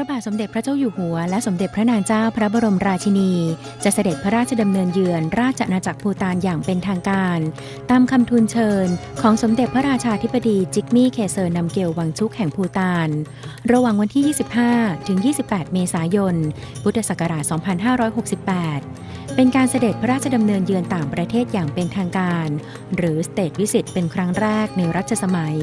ระบาทสมเด็จพระเจ้าอยู่หัว และสมเด็จพระนางเจ้าพระบรมราชินี จะเสด็จพระราชดำเนินเยือนราชอาณาจักรภูตานอย่างเป็นทางการ ตามคำทูลเชิญ ของสมเด็จพระราชาธิบดีจิกมี่เคเซอร์นำเกลวังชุกแห่งภูตาน ระหว่างวันที่ 25 ถึง 28 เมษายน พุทธศักราช 2568 เป็นการเสด็จพระราชดำเนินเยือนต่างประเทศอย่างเป็นทางการ หรือสเตทวิสิตเป็นครั้งแรกในรัชสมัย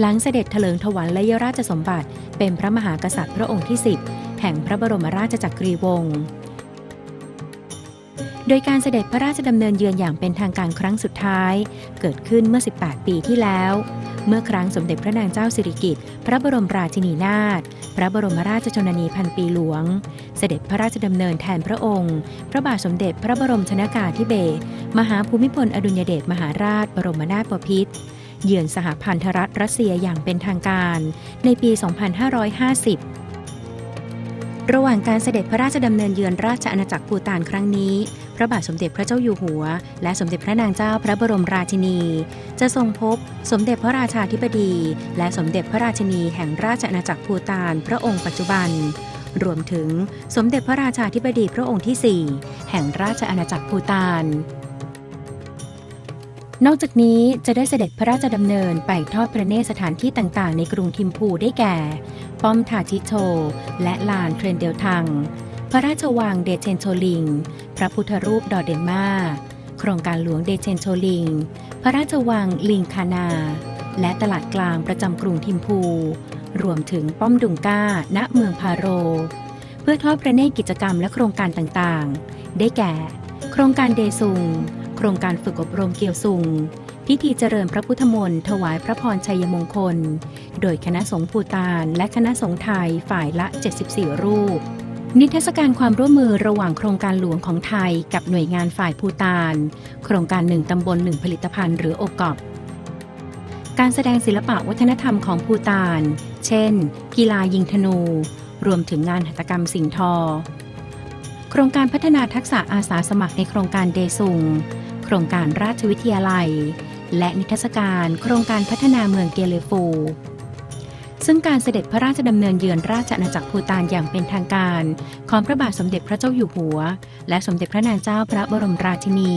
หลังเสด็จเถลิงถวัลย์และยราชสมบัติ เป็นพระมหากษัตริย์พระองค์ที่ 10 แห่งพระบรมราชจักรีวงศ์โดยการเสด็จพระราชดำเนินเยือนอย่างเป็นทางการครั้งสุดท้าย เกิดขึ้นเมื่อ 18 ปีที่แล้ว เมื่อครั้งสมเด็จพระนางเจ้าสิริกิติ์พระบรมราชินีนาถพระบรมราชชนนีพันปีหลวง เสด็จพระราชดำเนินแทนพระองค์ พระบาทสมเด็จพระบรมชนากาธิเบศรมหาภูมิพลอดุลยเดชมหาราชบรมนาถบพิตร เยือนสหพันธรัฐรัสเซียอย่างเป็นทางการ ในปี 2550 ระหว่างการเสด็จพระราชดำเนินเยือนราชอาณาจักรภูตานครั้งนี้ พระบาทสมเด็จพระเจ้าอยู่หัว และสมเด็จพระนางเจ้าพระบรมราชินี จะทรงพบสมเด็จพระราชาธิบดี และสมเด็จพระราชินีแห่งราชอาณาจักรภูตานพระองค์ปัจจุบันรวมถึงสมเด็จพระราชาธิบดีพระองค์ที่ 4 แห่งราชอาณาจักรภูตาน นอกจากนี้จะได้เสด็จพระราชดำเนินไปทอดพระเนตรสถานที่ต่างๆ ในกรุงทิมพูได้แก่ ป้อมทาชิโช และลานเทรนเดลทัง พระราชวังเดเชนโชลิง พระพุทธรูปดอเดนมาโครงการหลวงเดเชนโชลิง พระราชวังลิงคานา และตลาดกลางประจำกรุงทิมพู รวมถึงป้อมดุงก้า ณ เมืองพาโร เพื่อทอดพระเนตรกิจกรรมและโครงการต่างๆ ได้แก่ โครงการเดซุง ครงการฝึกอบรมเกียวซุงพิธีเจริญพระพุทธมนต์ถวายพระพรชัยมงคล โดยคณะสงฆ์ภูตานและคณะสงฆ์ไทยฝ่ายละ 74 รูป นิทรรศการความร่วมมือระหว่างโครงการหลวงของไทยกับหน่วยงานฝ่ายภูตาน โครงการหนึ่งตำบลหนึ่งผลิตภัณฑ์หรือโอกอบการแสดงศิลปะวัฒนธรรมของภูตาน เช่น กีฬายิงธนู รวมถึงงานหัตถกรรมสิ่งทอ โครงการพัฒนาทักษะอาสาสมัครในโครงการเดซุง โครงการราชวิทยาลัย และนิทรรศการโครงการพัฒนาเมืองเกเลฟู ซึ่งการเสด็จพระราชดำเนินเยือนราชอาณาจักรภูตานอย่างเป็นทางการ ของพระบาทสมเด็จพระเจ้าอยู่หัว และสมเด็จพระนางเจ้าพระบรมราชินี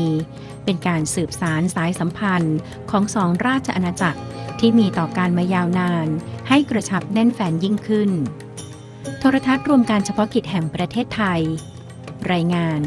เป็นการสืบสารสายสัมพันธ์ของสองราชอาณาจักรที่มีต่อการมายาวนาน ให้กระชับแน่นแฟนยิ่งขึ้น โทรทัศน์รวมการเฉพาะกิจแห่งประเทศไทย รายงาน